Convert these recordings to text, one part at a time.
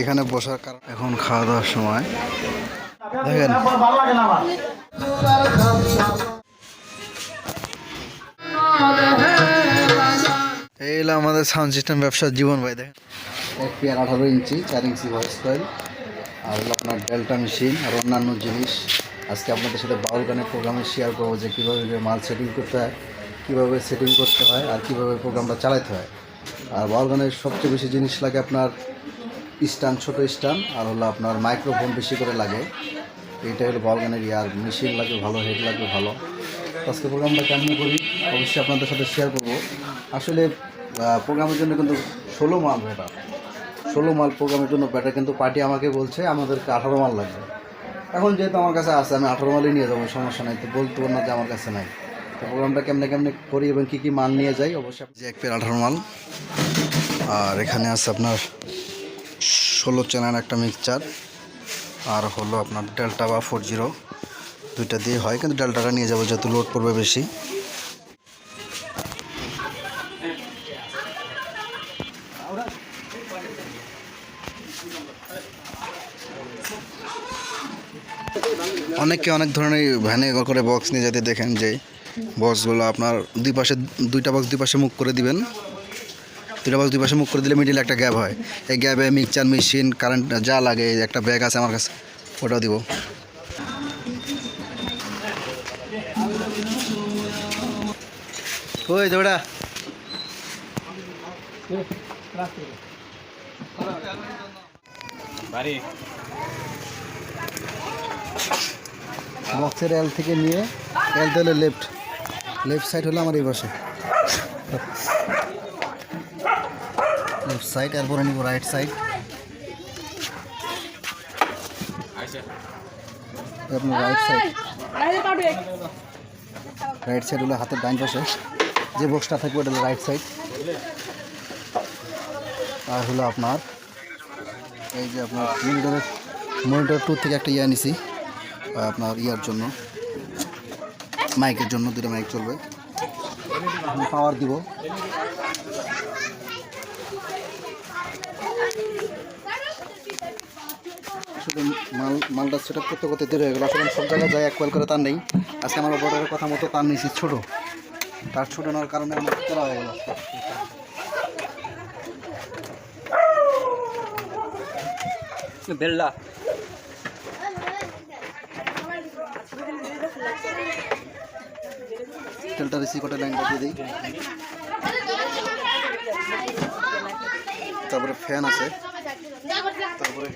এখানে বসার কারণ এখন খাওয়া দাওয়ার সময়। দেখেন। এই হলো আমাদের সাউন্ড সিস্টেম ব্যবসার জীবন ভাই, দেখেন। এক পেয়ার আঠারো ইঞ্চি, চার ইঞ্চি ভয়েস কয়েল আর হলো আপনার ডেল্টা মেশিন আর অন্যান্য জিনিস। আজকে আপনাদের সাথে বাউল গানের প্রোগ্রামে শেয়ার করব যে কীভাবে মাল সেটিং করতে হয়, কীভাবে সেটিং করতে হয়, আর কীভাবে প্রোগ্রামটা চালাতে হয়। আর বাউল গানের সবচেয়ে বেশি জিনিস লাগে আপনার স্ট্যান্ড, ছোটো স্ট্যান্ড, আর হলো আপনার মাইক্রোফোন বেশি করে লাগে। এইটা হলো বাউল গানের ইয়ার মেশিন লাগে ভালো, হেড লাগবে ভালো। আজকে প্রোগ্রামটা কেমন করি? অবশ্যই আপনাদের সাথে শেয়ার করব। আসলে প্রোগ্রামের জন্য কিন্তু ষোলো মাল ব্যাটার ষোলো মাল প্রোগ্রামের জন্য ব্যাটার কিন্তু পার্টি আমাকে বলছে, আমাদেরকে আঠারো মাল লাগবে। এখন যেহেতু আমার কাছে আছে, আমি আঠারো মালই নিয়ে যাব, সমস্যা নাই। তো বলতে না যে আমার কাছে নাই। তো প্রোগ্রামটা কেমনে কেমনে করি এবং কী কী মাল নিয়ে যাই, অবশ্যই যে এক পেয়ার আঠারো মাল। আর এখানে আছে আপনার ষোলো চ্যানেল একটা মিক্সচার। আর হলো আপনার ডেল্টা বা ফোর জিরো। দুইটা দিয়ে হয়, কিন্তু ডেল্টাটা নিয়ে যাব যেহেতু লোড পড়বে বেশি। অনেকে অনেক ধরনের ভ্যানে করে বক্স নিয়ে যেতে দেখেন যে বক্সগুলো আপনার দুই পাশে দুইটা বক্স দুই পাশে মুখ করে দিবেন। দুইটা বক্স দুই পাশে মুখ করে দিলে মিডিলে একটা গ্যাপ হয়। এই গ্যাপে মিক্সচার মেশিন কারেন্ট যা লাগে একটা ব্যাগ আছে আমার কাছে ওটাও দিব। ওই দৌড়া বক্সের এল থেকে নিয়ে এল দিলে লেফট লেফট সাইড হলো আমার এই পাশে। লেফট সাইড এরপরে নিব রাইট সাইড আপনার রাইট সাইড রাইট সাইড হলো হাতের ডান পাশে। যে বক্সটা থাকবে ওটা রাইট সাইড আর হলো আপনার, এই যে আপনার মনিটরের মনিটর টু থেকে একটা ইয়ে নিছি, আপনার ইয়ার জন্য। মাইকের জন্য দুটো মাইক চলবে। পাওয়ার দিব। মাল, মালটা সেট আপ করতে করতে দেরি হয়ে গেলো। আসলে সব জায়গায় যায় এক কোয়াল করে তার নেই। আজকে আমার অপারেটরের কথা মতো তার নিয়েছি ছোটো। তার ছোটো নেওয়ার কারণে আমার করা হয়ে গেল। বেল্লা। তেলটা রিসিভ করে লাইনটা দিয়ে দিই। তারপরে ফ্যান আছে। তারপরে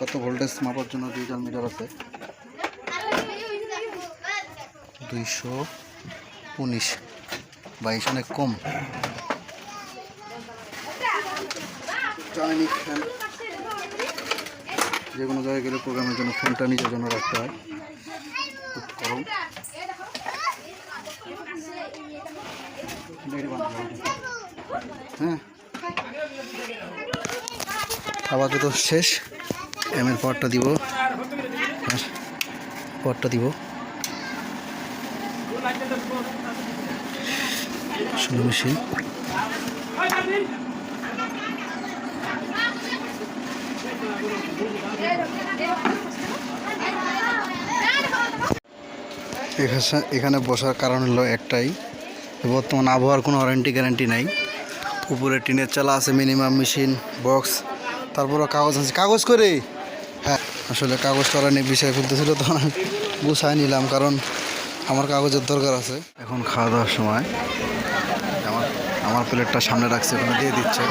কত ভোল্টেজ মাপার জন্য ডিজিটাল মিটার আছে? দুইশো উনিশ। বাইশ অনেক কম। Chinese fan. যে কোনো জায়গায় গেলে প্রোগ্রামের জন্য ফ্যানটা নিজের জন্য রাখতে হয়। খুব গরম হ্যাঁ শেষ। এমের পরটা দিব। পরটা দিব। ষোলো মেশিন এখানে বসার কারণ হলো একটাই, বর্তমান আবহাওয়ার কোনো ওয়ারেন্টি গ্যারান্টি নাই। উপরে টিনের চালা আছে, মিনিমাম মেশিন, বক্স তারপরে কাগজ আছে। কাগজ করে হ্যাঁ আসলে কাগজ করা নিয়ে বিষয় ফেলতেছিল তো আমি গুছাই নিলাম, কারণ আমার কাগজের দরকার আছে। এখন খাওয়া দাওয়ার সময়। আমার আমার প্লেটটা সামনে রাখছে, ওখানে দিয়ে দিচ্ছে।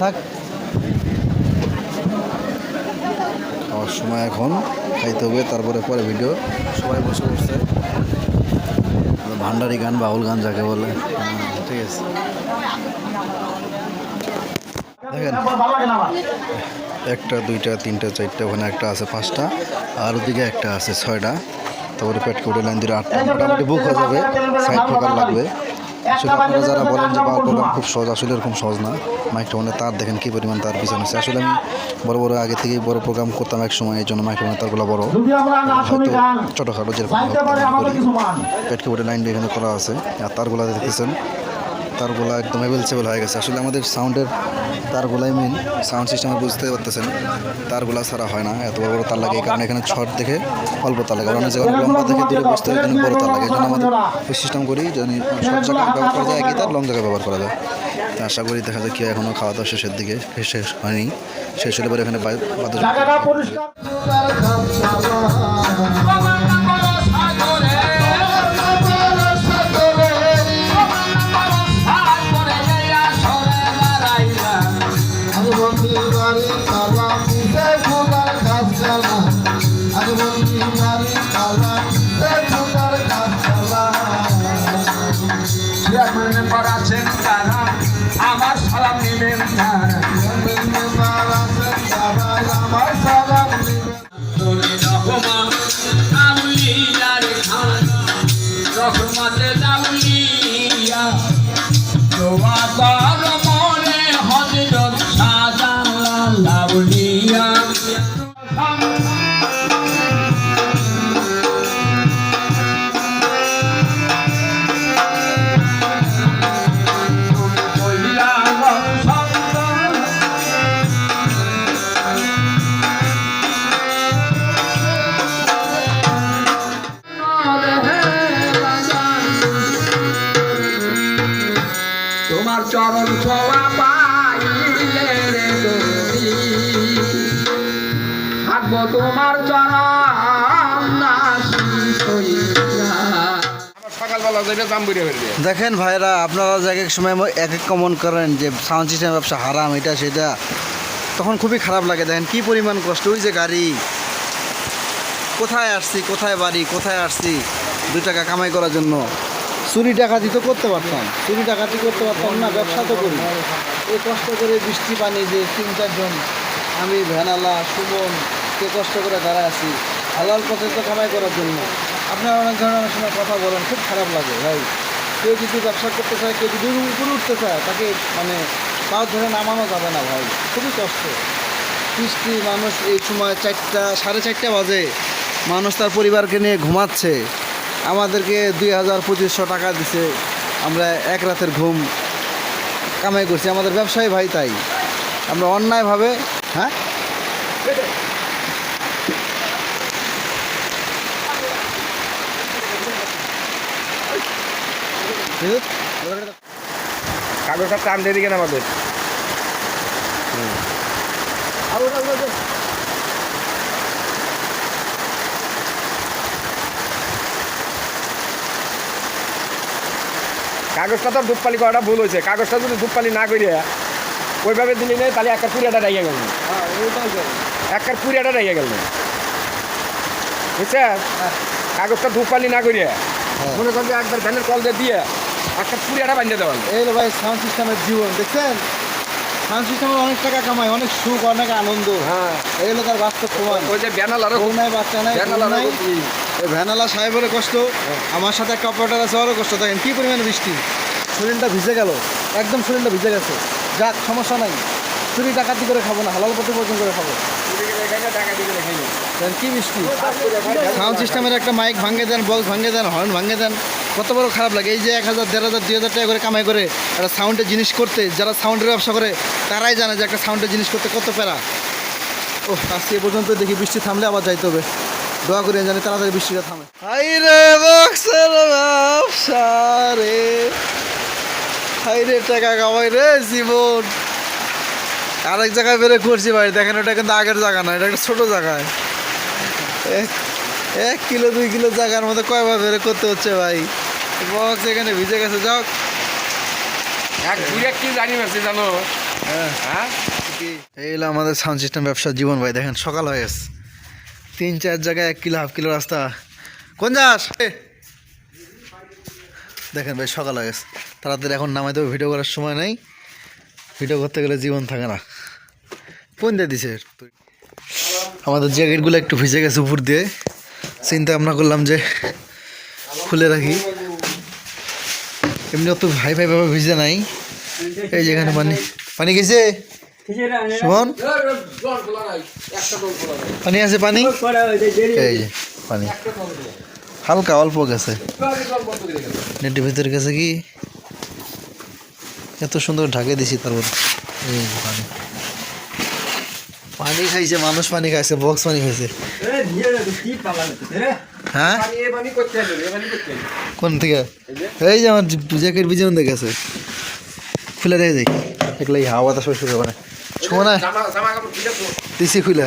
থাক। খাওয়ার সময় এখন খাইতে হবে তারপরে পরে ভিডিও সবাই বসে বসছে ভান্ডারি গান বাউল গান যাকে বলে। হ্যাঁ, ঠিক আছে। দেখেন একটা দুইটা তিনটা চারটা ওখানে একটা আছে পাঁচটা আর ওদিকে একটা আছে ছয়টা। তারপরে পেট করে লাইন দিয়ে আটটা। মোটামুটি বুক হয়ে যাবে। সাইড প্রকার লাগবে। আসলে আপনারা যারা বলেন যে বাউল প্রোগ্রাম খুব সহজ আসলে এরকম সহজ না। মাইক্রোফোনের তার দেখেন কী পরিমাণ তার পিছনে আছে আসলে আমি বড় বড় আগে থেকেই বড় প্রোগ্রাম করতাম এক সময় এই জন্য মাইক্রোফোনের তারগুলো বড়। হয়তো ছোটোখাটো যেরকম পেট কিবোর্ডের লাইন এখানে করা আছে। আর তারগুলো দেখতেছেন তারগুলা একদম অ্যাভেলেবল হয়ে গেছে। আসলে আমাদের সাউন্ডের তারগুলাই মেন সাউন্ড সিস্টেমে বুঝতে পারতেছেন তারগুলা ছাড়া হয় না এত বড় বড় তার লাগে এই কারণে এখানে শর্ট দেখে অল্প তার লাগে। অনেক জায়গায় লম্বা দেখে দূরে বুঝতে হয় এখানে বড় তার লাগে। এই জন্য আমাদের ওই সিস্টেম করি যেন সব জায়গায় ব্যবহার করা যায় একই তার লং জায়গায় ব্যবহার করা যায়। তো আশা করি দেখা যায় কি এখনও খাওয়া দাওয়া শেষের দিকে শেষ হয়নি। শেষ হলে পরে এখানে বা- সালাম নিবেন তারা চরণ ছোঁয়া পাইলে রে তুমি থাকব তোমার চরণ দেখেন ভাইরা আপনারা যে এক এক সময় এক এক কমন করেন যে সাউন্ড সিস্টেম ব্যবসা হারাম এটা সেটা। তখন খুবই খারাপ লাগে। দেখেন কি পরিমাণ কষ্ট। ওই যে গাড়ি। কোথায় আসছি? কোথায় বাড়ি? কোথায় আসছি? দুই টাকা কামাই করার জন্য। চুরি ডাকাতি তো করতে পারতাম। চুরি ডাকাতি করতে পারতাম না, ব্যবসা তো করি। এই কষ্ট করে বৃষ্টি পানি যে তিন চারজন, আমি ভ্যানালা সুমন, কে কষ্ট করে দাঁড়ায় আছি, হালাল পথে তো কামাই করার জন্য। আপনারা অনেক ধরনের অনেক সময় কথা বলেন, খুব খারাপ লাগে, ভাই। কেউ যদি ব্যবসা করতে চায়, কেউ যদি উপরে উঠতে চায়, তাকে মানে পাও ধরে নামানো যাবে না, ভাই। খুবই কষ্ট। বৃষ্টি মানুষ এই সময় চারটা, সাড়ে চারটা বাজে। মানুষ তার পরিবারকে নিয়ে ঘুমাচ্ছে। আমাদেরকে দুই হাজার পঁচিশশো টাকা দিছে। আমরা এক রাতের ঘুম কামাই করছি। আমাদের ব্যবসায়ী ভাই তাই। আমরা অন্যায়ভাবে হ্যাঁ? কাগজটা টান দিয়ে দিকেন আমাদের। কাগজটা তো ধূপপালি করাটা ভুল হয়েছে। কাগজটা যদি ধূপপালি না করিয়া ওইভাবে দিলি নেই তাহলে একটা পুরিয়াটা রাইয়া গেল। একটা পুরিয়াটা রাইয়া গেল। বুঝছে? কাগজটা ধূপপালি না করিয়া মনে করেন একবার ভ্যানের কল দিয়ে দিয়ে একটা পুরিয়াটা বাঁধিয়ে দেওয়াল এই ভাই সাউন্ড সিস্টেমের জীবন দেখছেন? সাউন্ড সিস্টেমের অনেক টাকা কামাই অনেক সুখ অনেক আনন্দ। হ্যাঁ। এই হলো তার বাস্তব প্রমাণ। ওই যে ব্যানাল আরও নাই বাচ্চা নাই ভ্যানালা সাহেবেরও কষ্ট আমার সাথে একটা অপারেটার আছে ওরও কষ্ট। দেখেন কী পরিমাণে বৃষ্টি। শরীরটা ভিজে গেল। একদম শরীরটা ভিজে গেছে। যাক সমস্যা নাই। চুরি ডাকাতি করে খাব না হালাল পথে পর্যন্ত করে খাব। কি বৃষ্টি। সাউন্ড সিস্টেমের একটা মাইক ভাঙে দেন বক্স ভাঙে দেন হর্ন ভাঙে দেন। কত বড় খারাপ লাগে। এই যে এক হাজার দেড় হাজার দুই হাজার টাকা করে কামাই করে একটা সাউন্ডের জিনিস করতে যারা সাউন্ডের ব্যবসা করে তারাই জানে যে একটা সাউন্ডের জিনিস করতে কত প্যারা। ও আজকে এ পর্যন্ত দেখি বৃষ্টি থামলে আবার যাইতে হবে। দোয়া করে জানি তাড়াতাড়ি বৃষ্টিটা থামে। হাই রে বক্সের ব্যবসা রে। হাই রে টাকা কামাই রে জীবন। আরেক জায়গায় বেরে করছি ভাই দেখেন ওটা কিন্তু আগের জায়গা না এটা একটা ছোটো জায়গায়। এক এক কিলো দুই কিলো জায়গার মধ্যে কয়বার বেরে করতে হচ্ছে ভাই। বক্স এখানে ভিজে গেছে যাও। এক বুড়ে কি জানি হ্যাঁ। হ্যাঁ? এই হলো আমাদের সাউন্ড সিস্টেম ব্যবসার জীবন ভাই দেখেন সকাল হয়ে গেছে। তিন চার জায়গায় এক কিলো, হাফ কিলো রাস্তা। কোন যাস! দেখেন ভাই, সকাল হয়ে গেছে। তাড়াতাড়ি এখন নামাই দেবো ভিডিও করার সময় নেই। ভিডিও করতে গেলে জীবন থাকে না। কোন দিয়ে দিছে? আমাদের জ্যাকেটগুলো একটু ভিজে গেছে উপর দিয়ে, চিন্তা ভাবনা করলাম যে খুলে রাখি। এমনি অত ভাই ভাই ভাবে ভিজে নাই। এই যেখানে পানি পানি গেছে? সুমন পানি আছে, পানি? এই যে, পানি। হালকা, অল্প গেছে। নেটের ভিতরে গেছে কি? এত সুন্দর ঢাকে দিছি তারপর পানি। পানি খাইছে, মানুষ পানি খাইছে বক্স পানি খাইছে। হ্যাঁ? কোন থেকে? এই যে আমার জ্যাকেট বিজন দেখেছে খুলে দেখে যাই একলাই হাওয়া তো শুরু করে ছো না দিছি খুলে